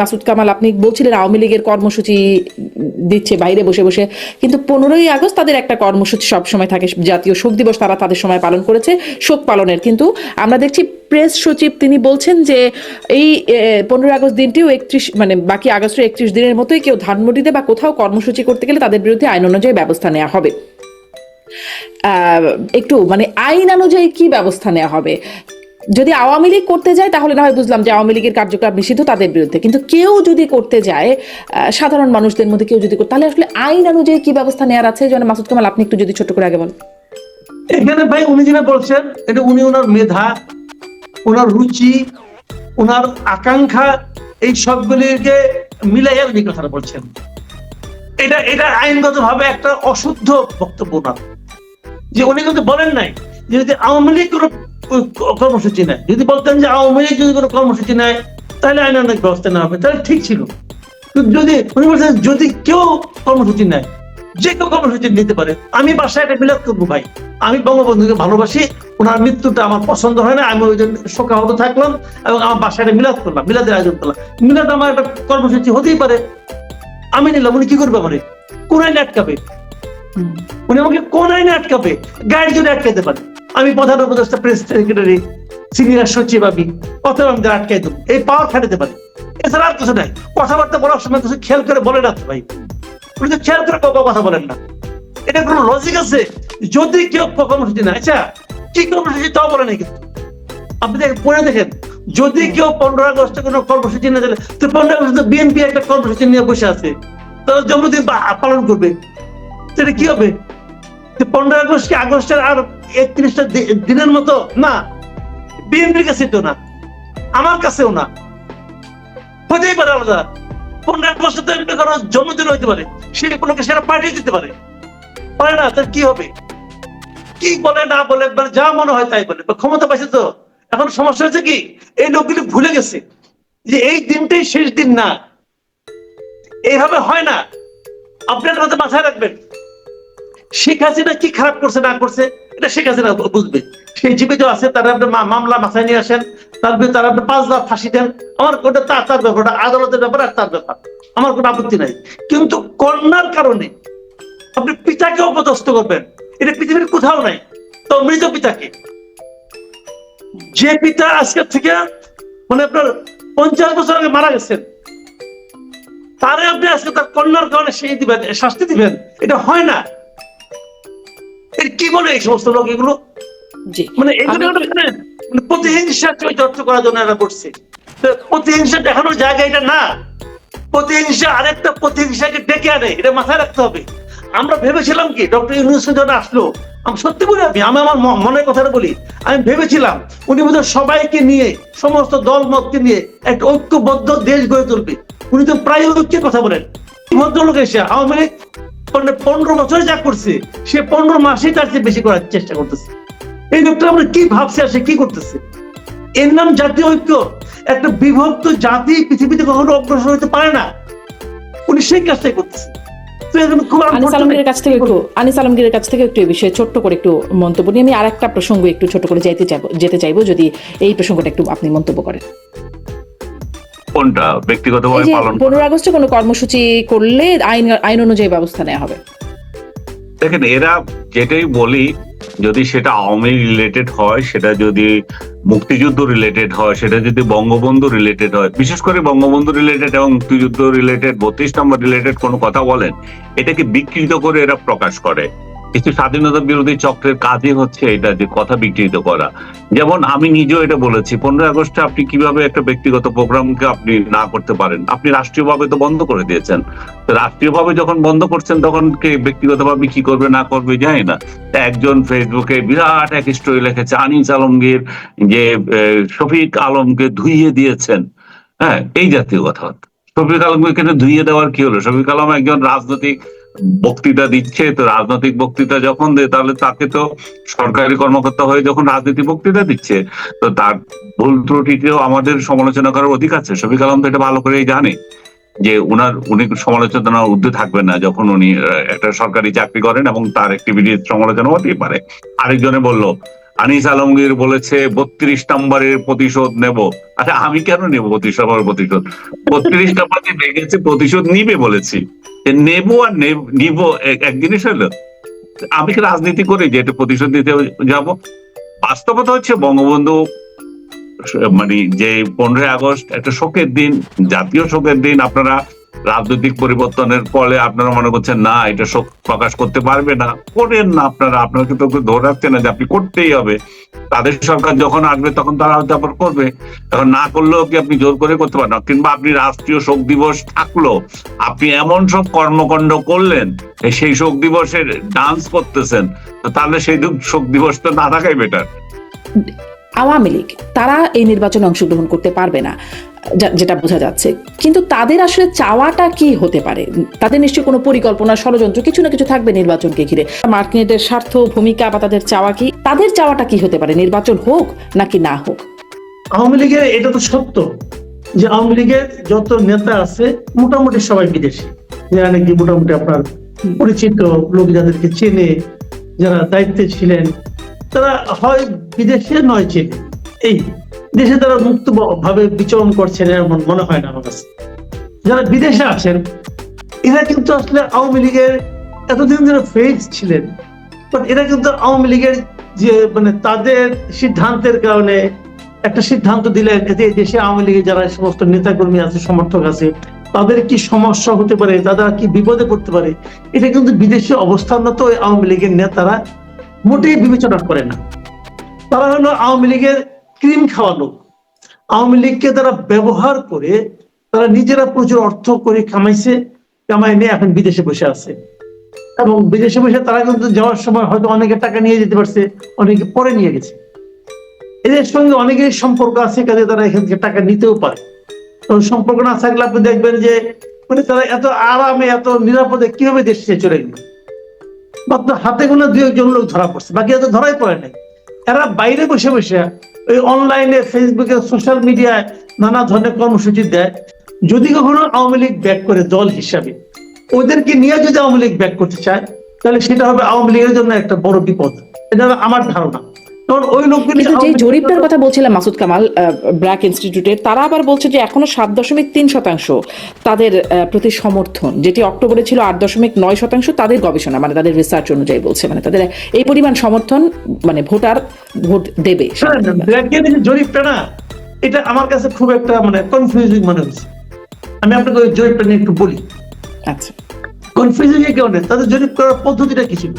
মাসুদ কামাল, আপনি বলছিলেন আওয়ামী লীগের কর্মসূচি দিচ্ছে, বাইরে বসে বসে। কিন্তু পনেরোই আগস্ট তাদের একটা কর্মসূচি সবসময় থাকে, জাতীয় শোক দিবস তারা তাদের সময় পালন করেছে, শোক পালনের। কিন্তু আমরা দেখছি প্রেস সচিব তিনি বলছেন যে এই পনেরোই আগস্ট দিনটিও একত্রিশ মানে বাকি আগস্টের একত্রিশ দিনের মতোই কেউ ধানমন্ডিতে বা কোথাও কর্মসূচি করতে গেলে তাদের বিরুদ্ধে আইন অনুযায়ী ব্যবস্থা নেওয়া হবে। একটু মানে আইন অনুযায়ী কি ব্যবস্থা নেওয়া হবে? যদি আওয়ামী লীগ করতে যায়, তাহলে না হয় বুঝলাম যে আওয়ামী লীগের কার্যকলাপ নিষিদ্ধ তাদের বিরুদ্ধে। কিন্তু কেউ যদি করতে যায় সাধারণ মানুষদের মধ্যে কেউ যদি তাহলে আসলে আইন অনুযায়ী কি ব্যবস্থা নেওয়ার আছে? যেন মাসুদ কামাল, আপনি একটু যদি ছোট করে আগে বলেন। এখানে ভাই উনি যেটা বলছেন, এটা উনি ওনার মেধা, ওনার রুচি, ওনার আকাঙ্ক্ষা, এই সবগুলিকে মিলাইয়া উনি কথাটা বলছেন। এটা এটা আইনগত ভাবে একটা অশুদ্ধ বক্তব্য না যে উনি কিন্তু বলেন নাই যে যদি আওয়ামী লীগ কর্মসূচি নেয়। যদি বলতেন যে আওয়ামী লীগ যদি কোনো কর্মসূচি নেয় তাহলে আইন অনেক ব্যবস্থা নেওয়া হবে। তাহলে ঠিক ছিল। যদি উনি বলছেন যদি কেউ কর্মসূচি নেয় যে কেউ কর্মসূচি নিতে পারে আমি বাসায় একটা মিলাদ করব ভাই। আমি বঙ্গবন্ধুকে ভালোবাসি ওনার মৃত্যুটা আমার পছন্দ হয় না আমি ওই জন্য শোকাহত থাকলাম এবং আমার বাসায় একটা মিলাদ করলাম মিলাদের আয়োজন করলাম। মিলাদ আমার একটা কর্মসূচি হতেই পারে। আমি নিলাম উনি কি করবে আমারে? কোন আইনে আটকাবে উনি আমাকে কোন আইনে আটকাবে গাইড যদি আটকাইতে পারে। আমি প্রধান উপদেষ্টা প্রেস সেক্রেটারি সিনিয়র সচিব আমি। অথবা আমি আটকাই দেবো। এই পাওয়ার খাটাতে পারি। এছাড়া আর কিছু নাই। কথাবার্তা বলার সময় কিছু খেয়াল করে বলে না ভাই। উনি তো খেয়াল করে কখনো কথা বলেন না। এটা কোনো লজিক আছে? যদি কেউ কর্মসূচি না আচ্ছা কি কর্মসূচি তাও বলে নাই কিন্তু। আপনি দেখেন, পড়ে দেখেন, যদি কেউ পনেরো আগস্টে কোনো কর্মসূচি না দিলে তো পনেরো আগস্ট বিএনপি একটা কর্মসূচি নিয়ে বসে আছে। তারা জন্মদিন পালন করবে। সেটা কি হবে? পনেরো আগস্ট কি আগস্টের আর একত্রিশটা দিনের মতো? না। বিএনপির কাছে তো না। আমার কাছেও না। হতেই পারে আলাদা। পনেরো আগস্ট তো এমনি কারও জন্মদিন হইতে পারে। সে কোনো সেটা পাঠিয়ে দিতে পারে। পারে না তার কি হবে? কি বলে, না বলে মানে যা মনে হয় তাই বলে। ক্ষমতা পাইছে তো। এখন সমস্যা হচ্ছে কি? এই লোকগুলি ভুলে গেছে যে এই দিনটাই শেষ দিন না। এইভাবে হয় না। আপনার কথা মাথায় রাখবেন। শেখ হাসিনা কি খারাপ করছে, না করছে, এটা শেখ হাসিনা বুঝবে। সেই জীবিত আছে, তারা আপনি মামলা মাথায় নিয়ে আসেন, তার বিরুদ্ধে তারা আপনি পাঁচ লাখ ফাঁসি দেন। আমার ওটা তার তার ব্যাপার আদালতের ব্যাপার আর তার ব্যাপার। আমার কোনো আপত্তি নাই। কিন্তু কন্যার কারণে আপনি পিতাকে অপদস্থ করবেন। এটা পৃথিবীর কোথাও নাই। তো মৃত পিতাকে। যে পিতা আজকের থেকে মানে আপনার পঞ্চাশ বছর আগে মারা গেছেন, তারে আপনি আজকে তার কন্যার কারণে সেই দিবেন, শাস্তি দিবেন। এটা হয় না। কি বলে এই সমস্ত লোক এগুলো? মানে এগুলো মানে মানে প্রতিহিংসা চরিতার্থ করার জন্য এরা করছে। প্রতিহিংসা দেখানোর জায়গা এটা না। প্রতিহিংসা আরেকটা প্রতিহিংসাকে ডেকে আনে এটা মাথায় রাখতে হবে। আমরা ভেবেছিলাম কি ডক্টর ইউনুস যখন আসলো। আমি সত্যি বলি আমি আমি আমার মনের কথাটা বলি। আমি ভেবেছিলাম উনি বোধহয় সবাইকে নিয়ে সমস্ত দল মতকে নিয়ে একটা ঐক্যবদ্ধ দেশ গড়ে তুলবে। উনি তো প্রায় ঐক্যের কথা বলেন। ভদ্রলোক এসে আওয়ামী লীগ মানে পনেরো বছরে যা করছে সে পনেরো মাসেই তার চেয়ে বেশি করার চেষ্টা করতেছে। এই লোকটা আমরা কি ভাবছে আর সে কি করতেছে? এর নাম জাতীয় ঐক্য। একটা বিভক্ত জাতি পৃথিবীতে কখনো অগ্রসর হতে পারে না। উনি সেই কাজটাই করতেছে। তো এর জন্য খুব আনিস আলমগীরের কাছ থেকে একটু আনিস আলমগীরের কাছ থেকে একটু এই বিষয়ে ছোট্ট করে একটু মন্তব্য নিয়ে আমি আর একটা প্রসঙ্গ একটু ছোট করে চাইব যেতে চাইব যদি এই প্রসঙ্গটা একটু আপনি মন্তব্য করেন। কোনটা? ব্যক্তিগতভাবে পালন পনেরো আগস্টে কোনো কর্মসূচি করলে আইন আইন অনুযায়ী ব্যবস্থা নেওয়া হবে। দেখেন এরা যেটাই বলি যদি সেটা আওয়ামী রিলেটেড হয় সেটা যদি মুক্তিযুদ্ধ রিলেটেড হয় সেটা যদি বঙ্গবন্ধু রিলেটেড হয় বিশেষ করে বঙ্গবন্ধু রিলেটেড এবং মুক্তিযুদ্ধ রিলেটেড বত্রিশ নম্বর রিলেটেড কোনো কথা বলেন এটাকে বিকৃত করে এরা প্রকাশ করে। কিছু স্বাধীনতা বিরোধী চক্রের কাজই হচ্ছে এটা যে কথা বিকৃত করা। যেমন আমি নিজেও এটা বলেছি, পনেরোই আগস্টে আপনি কীভাবে একটা ব্যক্তিগত প্রোগ্রামকে আপনি না করতে পারেন? আপনি রাষ্ট্রীয়ভাবে তো বন্ধ করে দিয়েছেন। রাষ্ট্রীয়ভাবে যখন বন্ধ করছেন, তখন কে ব্যক্তিগতভাবে কি করবে, না করবে জানি না। একজন ফেসবুকে বিরাট এক স্টোরি লিখেছে, আনিস আলমগীর যে শফিক আলমকে ধুইয়ে দিয়েছেন। হ্যাঁ এই জাতীয় কথা শফিক আলমকে ধুইয়ে দেওয়ার কি হলো? শফিক আলম একজন রাজনৈতিক বক্তৃতা দিচ্ছে, তো রাজনৈতিক বক্তৃতা যখন দেয়, তাহলে তাকে তো সরকারি কর্মকর্তা হয়ে যখন রাজনীতি বক্তৃতা দিচ্ছে, তো তার ভুল ত্রুটিতেও আমাদের সমালোচনা করার অধিকার আছে। শফিক আলম তো এটা ভালো করেই জানে যে উনার, উনি সমালোচনার ঊর্ধ্বে থাকবেন না যখন উনি একটা সরকারি চাকরি করেন এবং তার অ্যাক্টিভিটির সমালোচনা হতেই পারে। আরেকজনে বলল, আনিস আলমগীর বলেছে, বত্রিশ নম্বরের প্রতিশোধ নেব। আচ্ছা আমি কেন নেব বত্রিশ নম্বরের প্রতিশোধ? বত্রিশ নম্বর ভেঙেছে, প্রতিশোধ নিবে বলেছি। নেব আর নেব- এক জিনিস হলো, আমি কি রাজনীতি করি যে এটা প্রতিশোধ নিতে যাব? বাস্তবতা হচ্ছে বঙ্গবন্ধু মানে যে পনেরোই আগস্ট একটা শোকের দিন, জাতীয় শোকের দিন, আপনারা রাজনৈতিক পরিবর্তনের ফলে আপনারা মনে করছেন, না, এটা শোক প্রকাশ করতে পারবে না। করেন না আপনারা আপনারা কিন্তু ধরে রাখছেন না যে আপনি করতেই হবে। তাদের সরকার যখন আসবে, তখন তারা হয়তো আবার করবে। এখন না করলেও কি আপনি জোর করে করতে পারেন কিংবা আপনি রাষ্ট্রীয় শোক দিবস থাকল, আপনি এমন সব কর্মকাণ্ড করলেন সেই শোক দিবসের ডান্স করতেছেন তাহলে সেই শোক দিবস তো না থাকাই বেটার আওয়ামী লীগ, তারা এই নির্বাচনে অংশগ্রহণ করতে পারবে না। যেটা বোঝা যাচ্ছে। কিন্তু তাদের আসলে চাওয়াটা কি হতে পারে? তাদের নিশ্চয়ই কোনো পরিকল্পনা, ষড়যন্ত্র কিছু না কিছু থাকবে নির্বাচনকে ঘিরে। মার্কিনেটের স্বার্থ, ভূমিকা বা তাদের চাওয়া কি, তাদের চাওয়াটা কি হতে পারে? নির্বাচন হোক নাকি না হোক? আওয়ামী লীগের এটা তো সত্য যে আওয়ামী লীগের যত নেতা আছে, মোটামুটি সবাই বিদেশি। যারা নাকি মোটামুটি আপনার পরিচিত লোক যাদেরকে চেনে, যারা দায়িত্বে ছিলেন, তারা হয় বিদেশে নয় চেনে। এই দেশে তারা মুক্ত ভাবে বিচরণ করছেন এমন মনে হয় না আমার কাছে। যারা বিদেশে আছেন, এরা কিন্তু আসলে আওয়ামী লীগের এতদিন ধরে ফেজ ছিলেন বাট এরা কিন্তু আওয়ামী লীগের যে মানে তাদের সিদ্ধান্তের কারণে একটা সিদ্ধান্ত দিলেন যে দেশে আওয়ামী লীগের যারা সমস্ত নেতাকর্মী আছে, সমর্থক আছে, তাদের কি সমস্যা হতে পারে, তারা কি বিপদে পড়তে পারে? এটা কিন্তু বিদেশে অবস্থানরত আওয়ামী লীগের নেতারা মোটেই বিবেচনা করে না। তারা হলো আওয়ামী লীগের ক্রিম খাওয়া লোক আওয়ামী লীগকে তারা ব্যবহার করে তারা নিজেরা প্রচুর অর্থ করে কামাইছে, কামাই নিয়ে এখন বিদেশে বসে আছে। এবং বিদেশে বসে তারা কিন্তু যাওয়ার সময় হয়তো অনেকে টাকা নিয়ে যেতে পারছে, অনেকে পরে নিয়ে গেছে। এদের সঙ্গে অনেকের সম্পর্ক আছে, কাজে তারা এখান থেকে টাকা নিতেও পারে। সম্পর্ক না থাকলে আপনি দেখবেন যে মানে তারা এত আরামে, এত নিরাপদে কীভাবে দেশ চলে গেল? মাত্র হাতে গোনা দুই একজন লোক ধরা পড়ছে, বাকি এত ধরাই পড়ে নাই। এরা বাইরে বসে বসে ওই অনলাইনে ফেসবুকে সোশ্যাল মিডিয়ায় নানা ধরনের কর্মসূচি দেয়। যদি কখনো আওয়ামী লীগ ব্যাক করে দল হিসাবে। ওদেরকে নিয়ে যদি আওয়ামী লীগ ব্যাক করতে চায়, তাহলে সেটা হবে আওয়ামী লীগের জন্য একটা বড় বিপদ। এটা আমার ধারণা। কিন্তু যে জরিপটার কথা বলছিলাম মাসুদ কামাল ব্র্যাক ইনস্টিটিউটের তারা আবার বলছে যে এখনও সাত দশমিক তিন শতাংশ তাদের প্রতি সমর্থন যেটি অক্টোবরে ছিল আট দশমিক নয় শতাংশ তাদের গবেষণা মানে তাদের রিসার্চ অনুযায়ী বলছে মানে তাদের এই পরিমাণ সমর্থন মানে ভোটার ভোট দেবে জরিপটা না এটা আমার কাছে খুব একটা মানে কনফিউজিং মনে হচ্ছে। আমি আপনাকে ওই জরিপটা নিয়ে একটু বলি। আচ্ছা। কনফিউজিং এর কারণে তাদের জরিপ করার পদ্ধতিটা কি ছিল?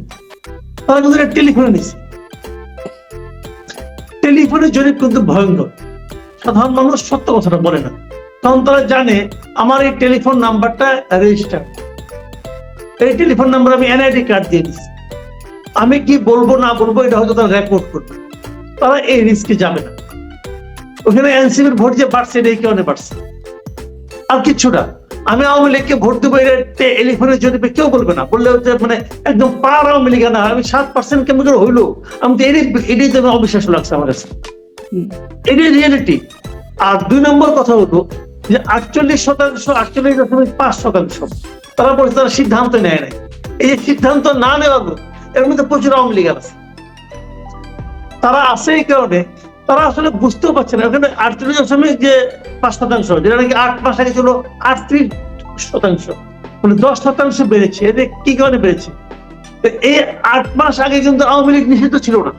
তারা টেলিফোনে নিচ্ছে টেলিফোনে জন্য কিন্তু ভয়ঙ্কর। সাধারণ মানুষ সত্য কথাটা বলে না। কারণ তারা জানে আমার এই টেলিফোন নাম্বারটা রেজিস্টার এই টেলিফোন নাম্বার আমি এনআইডি কার্ড দিয়ে দিচ্ছি আমি কি বলব না বলব এটা হয়তো তারা রেকর্ড করবে। তারা এই রিস্কে যাবে না। ওখানে এনসিপির ভোট যে বাড়ছে, এটা এই কারণে বাড়ছে। আর কিচ্ছু না। আমি আওয়ামী লীগকে ভোট দেবো এটা টেলিফোনের জরিপে কেউ বলবে না। বললে হচ্ছে মানে একদম পার আওয়ামী লীগ, না, আমি সাত পার্সেন্ট কেমন করে হইল। আমি তো এটাই এটাই তো অবিশ্বাস লাগছে আমার কাছে। এটাই রিয়েলিটি আর দুই নম্বর কথা হলো যে আটচল্লিশ শতাংশ, আটচল্লিশ দশমিক পাঁচ শতাংশ, তারা বলছে তারা সিদ্ধান্ত নেয় নাই। এই যে সিদ্ধান্ত না নেওয়া এর মধ্যে প্রচুর আওয়ামী লীগ আছে। তারা আছে এই কারণে তারা আসলে বুঝতেও পারছে না। ওখানে আটচল্লিশ দশমিক যে পাঁচ শতাংশ, যেটা নাকি আট মাস আগে ছিল আটত্রিশ শতাংশ মানে দশ শতাংশ বেড়েছে। এতে কি কারণে বেড়েছে? এই আট মাস আগে কিন্তু আওয়ামী লীগ নিষিদ্ধ ছিল না।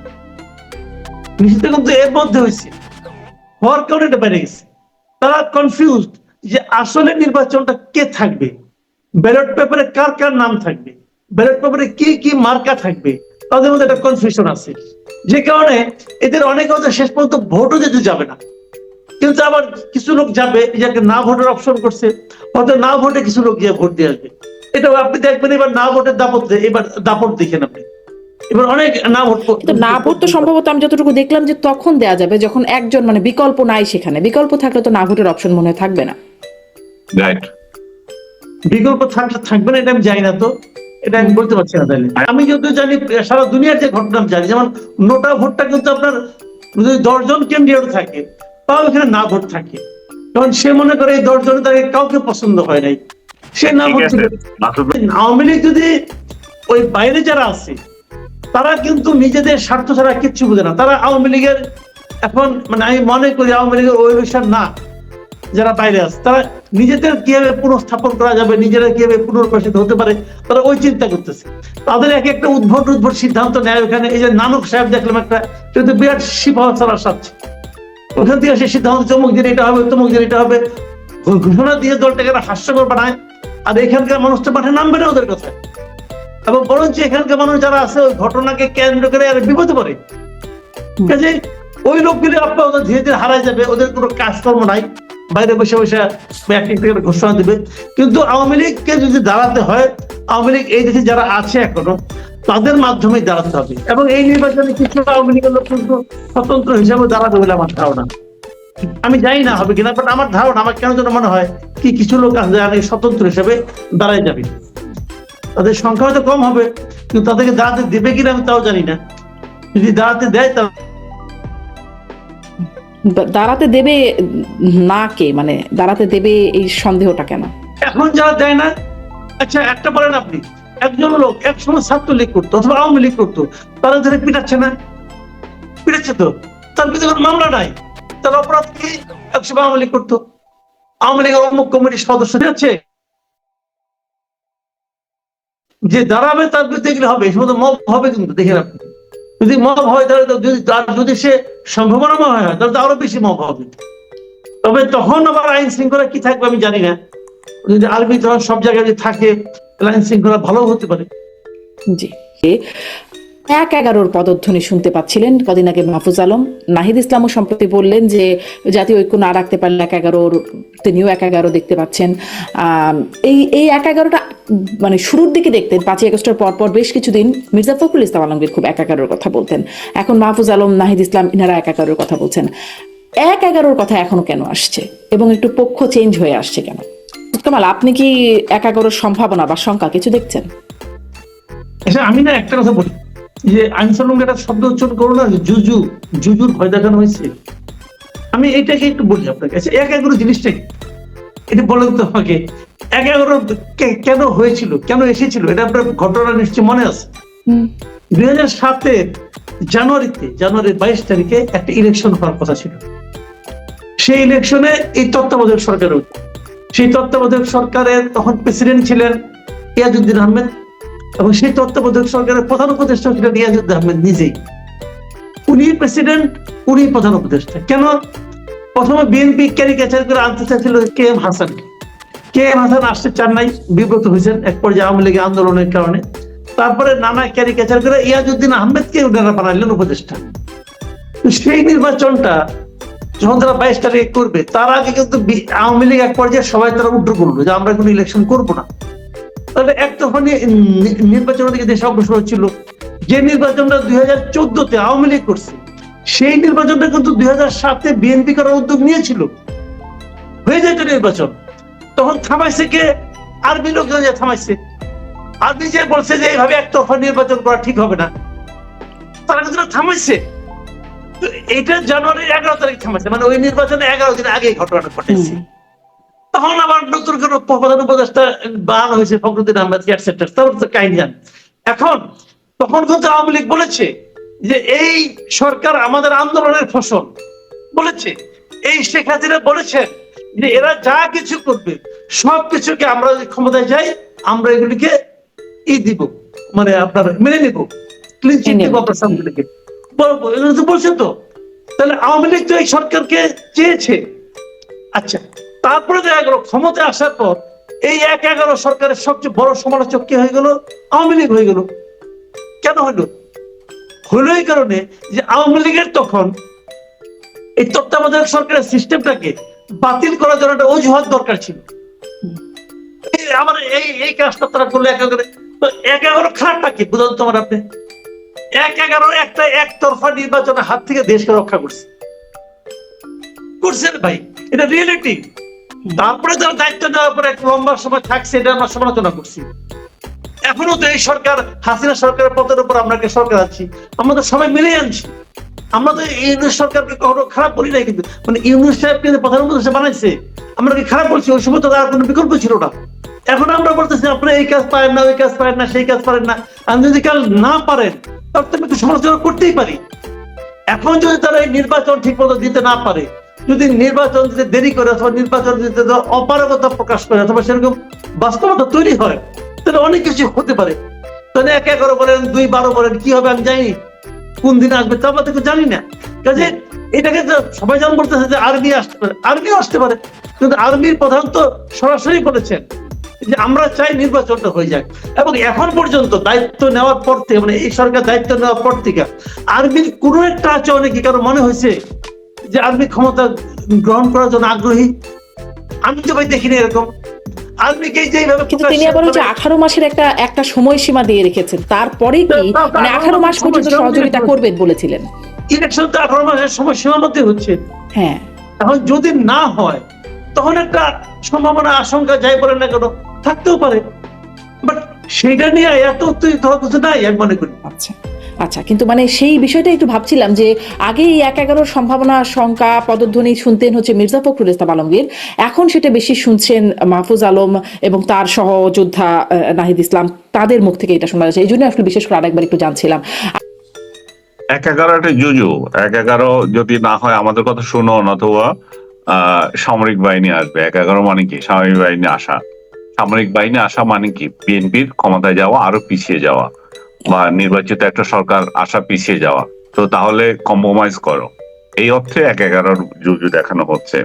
নিষিদ্ধ কিন্তু এর মধ্যে হয়েছে। হওয়ার কারণে এটা বেড়ে গেছে। তারা কনফিউজ যে আসলে নির্বাচনটা কে থাকবে? ব্যালট পেপারে কার কার নাম থাকবে? ব্যালট পেপারে কি কি মার্কা থাকবে? তাদের মধ্যে একটা কনফিউশন আছে। যে কারণে এদের অনেকে হয়তো শেষ পর্যন্ত ভোটও যেতে যাবে না। কিন্তু আবার কিছু লোক যাবে যাকে না ভোটের অপশন করছে হয়তো না ভোটে কিছু লোক গিয়ে ভোট দিয়ে আসবে। এটা আপনি দেখবেন এবার না ভোটের দাপট এবার দাপট দেখেন আপনি। এবার অনেক না ভোট তো না ভোট তো সম্ভবত আমি যতটুকু দেখলাম যে তখন দেয়া যাবে যখন একজন মানে বিকল্প নাই সেখানে। বিকল্প থাকলে তো না ভোটের অপশন মনে থাকবে না। রাইট বিকল্প থাকলে থাকবে না এটা আমি জানি না তো। এটা আমি বলতে পারছি না তাহলে। আমি যদিও জানি সারা দুনিয়ার যে ঘটনা জানি যেমন নোটা ভোটটা কিন্তু আপনার যদি দশজন ক্যান্ডিডেট থাকে তাও এখানে না ভোট থাকে। কারণ সে মনে করে এই দশজনে তাকে কাউকে পছন্দ হয় নাই। সে না ভোট আওয়ামী লীগ যদি ওই বাইরে যারা আছে তারা কিন্তু নিজেদের স্বার্থ ছাড়া কিচ্ছু বোঝে না। তারা আওয়ামী লীগের এখন মানে আমি মনে করি আওয়ামী লীগের ওই বিষয় না যারা বাইরে আছে। তারা নিজেদের কীভাবে পুনঃস্থাপন করা যাবে নিজেরা কীভাবে পুনর্বাসিত হতে পারে তারা ওই চিন্তা করতেছে। তাদের এক একটা উদ্ভট উদ্ভট সিদ্ধান্ত নেয় ওখানে। এই যে নানক সাহেব দেখলাম একটা কিন্তু বিরাট সিপাহ চালার সাথে। ওখান থেকে সে সিদ্ধান্ত চমক দিন এটা হবে তমুক দিন এটা হবে। ঘোষণা দিয়ে দলটাকে হাস্যকর বানায়। আর এখানকার মানুষটা মাঠে নামবে না ওদের কথা এবং বরঞ্চ এখানকার মানুষ যারা আছে ওই ঘটনাকে কেন্দ্র করে আর বিপদে পড়ে। কাজে ওই লোকগুলি আপনার ওদের ধীরে ধীরে হারায় যাবে ওদের কোনো কাজকর্ম নাই। বাইরে বসে বসে একটা ঘোষণা দিবে। কিন্তু আওয়ামী লীগকে যদি দাঁড়াতে হয়, আওয়ামী লীগ এই দেশে যারা আছে এখনও, তাদের মাধ্যমে দাঁড়াতে হবে। এবং এই নির্বাচনে কিছু আওয়ামী লীগের লোক কিন্তু স্বতন্ত্র হিসাবে দাঁড়াবে বলে আমার ধারণা। আমি জানি না হবে কিনা বাট আমার ধারণা, আমার কেন যেন মনে হয় কি কিছু লোক আছে যারা স্বতন্ত্র হিসাবে দাঁড়ায় যাবে। তাদের সংখ্যা হয়তো কম হবে, কিন্তু তাদেরকে দাঁড়াতে দেবে কিনা আমি তাও জানি না। যদি দাঁড়াতে দেয় তা দা- দাঁড়াতে দেবে না কে মানে দাঁড়াতে দেবে এই সন্দেহটা কেন? এখন যারা দেয় না আচ্ছা একটা বলেন আপনি, একজন লোক একসময় ছাত্র লীগ করতো অথবা আওয়ামী লীগ করতো, তারা ধরে পিটাচ্ছে না? পিটাচ্ছে তো। তার বিরুদ্ধে কোনো মামলা নাই। তার অপরাধ কি? একসময় আওয়ামী লীগ করতো। আওয়ামী লীগের অমুক কমিটির সদস্য আছে, যে দাঁড়াবে তার বিরুদ্ধে হবে সমস্ত মব হবে কিন্তু, দেখেন রাখুন যদি মব হয় তাহলে যদি তার যদি সে সম্ভাবনাময় হয়, তাহলে তো আরও বেশি মব হবে। তবে তখন আবার আইন শৃঙ্খলা কি থাকবে আমি জানি না। যদি আর্মি তখন সব জায়গায় যদি থাকে, তাহলে আইন শৃঙ্খলা ভালো হতে পারে। জি। এক এগারোর পদধ্বনি শুনতে পাচ্ছিলেন কদিন আগে মাহফুজ আলম। নাহিদ ইসলামও সম্প্রতি বললেন যে জাতীয় ঐক্য না রাখতে পারলে এক এগারোর, তিনিও এক এগারো দেখতে পাচ্ছেন। এই এই এক এগারোটা মানে শুরুর দিকে দেখতেন, পাঁচই আগস্টের পর পর বেশ কিছুদিন মির্জা ফখরুল ইসলাম আলমগীর খুব এক এগারোর কথা বলতেন। এখন মাহফুজ আলম, নাহিদ ইসলাম, ইনারা এক এগারোর কথা বলছেন। এক এগারোর কথা এখনও কেন আসছে? এবং একটু পক্ষ চেঞ্জ হয়ে আসছে কেন? কামাল আপনি কি এক এগারোর সম্ভাবনা বা শঙ্কা কিছু দেখছেন? আচ্ছা আমি না একটা কথা বলি। যে আইনসলম একটা শব্দ উচ্চারণ করো না জুজু জুজুর ভয় দেখানো হয়েছে। আমি এটাকে একটু বলি আপনাকে। আচ্ছা এক এগারো জিনিসটা? এটা বলেন তো আমাকে। এক এগারো কেন হয়েছিল? কেন এসেছিল? এটা আপনার ঘটনা নিশ্চয় মনে আছে? দুই হাজার সাতের জানুয়ারিতে জানুয়ারির বাইশ তারিখে একটা ইলেকশন হওয়ার কথা ছিল। সেই ইলেকশনে এই তত্ত্বাবধায়ক সরকার সেই তত্ত্বাবধায়ক সরকারের তখন প্রেসিডেন্ট ছিলেন ইয়াজুদ্দিন আহমেদ। এবং সেই তত্ত্বাবধায়ক সরকারের প্রধান উপদেষ্টা ছিলেন ইয়াজুদ্দিন আহমেদ নিজেই। উনি প্রেসিডেন্ট উনি প্রধান উপদেষ্টা। কেন? প্রথমে বিএনপি ক্যারিকেচার করে আনতে চাইছিল K M Hasan. K M Hasan আসতে চান নাই বিব্রত হয়েছেন এক পর্যায়ে আওয়ামী লীগের আন্দোলনের কারণে। তারপরে নানা ক্যারিকেচার করে ইয়াজুদ্দিন আহমেদকে ওনারা বানাইলেন উপদেষ্টা। সেই নির্বাচনটা যখন তারা বাইশ তারিখে করবে, তার আগে কিন্তু আওয়ামী লীগ এক পর্যায়ে সবাই তারা উদ্র করল যে আমরা কোনো ইলেকশন করব না। তাহলে একতরফা নি- নি- নির্বাচনের দিকে দেশ অগ্রসর হচ্ছিল, যে নির্বাচনটা দুই হাজার চোদ্দতে আওয়ামী লীগ করছে, সেই নির্বাচনটা কিন্তু দুই হাজার সাতে বিএনপি করার উদ্যোগ নিয়েছিল। হয়ে যেত নির্বাচন। তখন থামাইছে কে? আরবি লোকজন যে থামাইছে। আরবি যে বলছে যে এইভাবে একতরফা নির্বাচন করা ঠিক হবে না। তারা কিন্তু থামাইছে। এটা জানুয়ারির এগারো তারিখ থামাইছে। মানে ওই নির্বাচনে এগারো দিন আগে ঘটনাটা ঘটেছে। তখন আবার নতুন করে প্রধান উপদেষ্টা বান হয়েছে ফখরুদ্দিন আহমেদ এটসেট্রা তারপর তো কাহিনী এখন তখন কিন্তু আওয়ামী লীগ বলেছে যে এই সরকার আমাদের আন্দোলনের ফসল। বলেছে। এই শেখ হাসিনা বলেছেন যে এরা যা কিছু করবে সব কিছুকে আমরা যদি ক্ষমতায় যাই আমরা এগুলিকে ই দিব মানে আপনার মেনে নিব ক্লিন চিট দিব আপনার তো বলছে তো। তাহলে আওয়ামী লীগ তো এই সরকারকে চেয়েছে। আচ্ছা তারপরে দেখা গেল ক্ষমতায় আসার পর এই এক এগারো সরকারের সবচেয়ে বড় সমালোচক কি হয়ে গেল? আওয়ামী লীগ হয়ে গেল। কেন হইল হইল এই কারণে যে আওয়ামী লীগের তখন এই তত্ত্বাবধায়ক সরকারের সিস্টেমটাকে বাতিল করার জন্য একটা অজুহাত দরকার ছিল। আমার এই এই কাজটা তারা করল এক এগারো। এক এগারো খারাপটা কি? বুঝলেন তোমার আপনি। এক এগারো একটা একতরফা নির্বাচনের হাত থেকে দেশকে রক্ষা করছে। করছেন ভাই। এটা রিয়েলিটি তারপরে যারা দায়িত্ব নেওয়ার পরে এক লম্বা সময় থাকছে, এটা আমরা সমালোচনা করছি। এখনও তো এই সরকার, হাসিনা সরকারের পথের উপর আমরা একটা সরকার আছি? আমরা তো সবাই মিলে আনছি আমরা তো ইউনিট সরকারকে কখনো খারাপ বলি নাই কিন্তু মানে ইউনিট সাহেবকে যে প্রধান উপদেষ্টা বানাইছে। আমরা কি খারাপ বলছি? ওই সময় তো আর কোনো বিকল্প ছিল না। এখন আমরা বলতেছি, আপনারা এই কাজ পারেন না, ওই কাজ পারেন না, সেই কাজ পারেন না। আর যদি কাল না পারেন তার তো আমি একটু সমালোচনা করতেই পারি। এখন যদি তারা এই নির্বাচন ঠিক মতো দিতে না পারে যদি নির্বাচন দিতে দেরি করে অথবা নির্বাচন দিতে অপারগতা প্রকাশ করে অথবা সেরকম বাস্তবতা তৈরি হয়, তাহলে অনেক কিছু হতে পারে। তাহলে এক এগারো বলেন, দুই বারো বলেন, কি হবে আমি জানি কোন দিন আসবে তা আমরা জানি না। কাজে এটাকে সবাই যেমন বলতেছে যে আর্মি আসতে পারে, আর্মিও আসতে পারে। কিন্তু আর্মির প্রধান তো সরাসরি বলেছেন যে আমরা চাই নির্বাচনটা হয়ে যাক। এবং এখন পর্যন্ত দায়িত্ব নেওয়ার পর থেকে মানে এই সরকার দায়িত্ব নেওয়ার পর থেকে আর্মির কোনো একটা আচরণে কি কারও মনে হয়েছে? যে আর্মি ক্ষমতা গ্রহণ করার জন্য আগ্রহী আমি তো ভাই দেখিনি এরকম। আর্মিকে যেভাবে কিন্তু তিনি আবার যে আঠারো মাসের একটা একটা সময়সীমা দিয়ে রেখেছেন। তারপরে কি? মানে আঠারো মাস পর্যন্ত সহযোগিতা করবেন বলেছিলেন। ইলেকশন তো আঠারো মাসের মধ্যে হচ্ছে। হ্যাঁ। এখন যদি না হয় তখন একটা সম্ভাবনা আশঙ্কা যাই বলেন না কেন থাকতেও পারে। বাট সেটা নিয়ে এত উত্তেজিত হওয়ার কিছু নাই আমি মনে করি। আচ্ছা। আচ্ছা কিন্তু মানে সেই বিষয়টা একটু ভাবছিলাম যে আগে এই এক এগারোর সম্ভাবনা, শঙ্কা, পদধ্বনি শুনতেন হচ্ছে মির্জা ফখরুল ইসলাম আলমগীর। এখন সেটা বেশি শুনছেন মাহফুজ আলম এবং তার সহযোদ্ধা নাহিদ ইসলাম। তাদের মুখ থেকে এটা শোনা যাচ্ছে। এই জন্য আসলে বিশেষ করে আরেকবার একটু জানছিলাম। এক এগারো একটা জুজু এক এগারো যদি না হয়, আমাদের কথা শুনুন অথবা সামরিক বাহিনী আসবে। এক এগারো মানে কি? সামরিক বাহিনী আসা। সামরিক বাহিনী আসা মানে কি? বিএনপির ক্ষমতায় যাওয়া, আরও পিছিয়ে যাওয়া। বা নির্বাচিত একটা সরকার আসা পিছিয়ে যাওয়া। তো তাহলে কম্প্রোমাইজ করো। এই অর্থে এক এগারোর যুগ দেখানো হচ্ছে।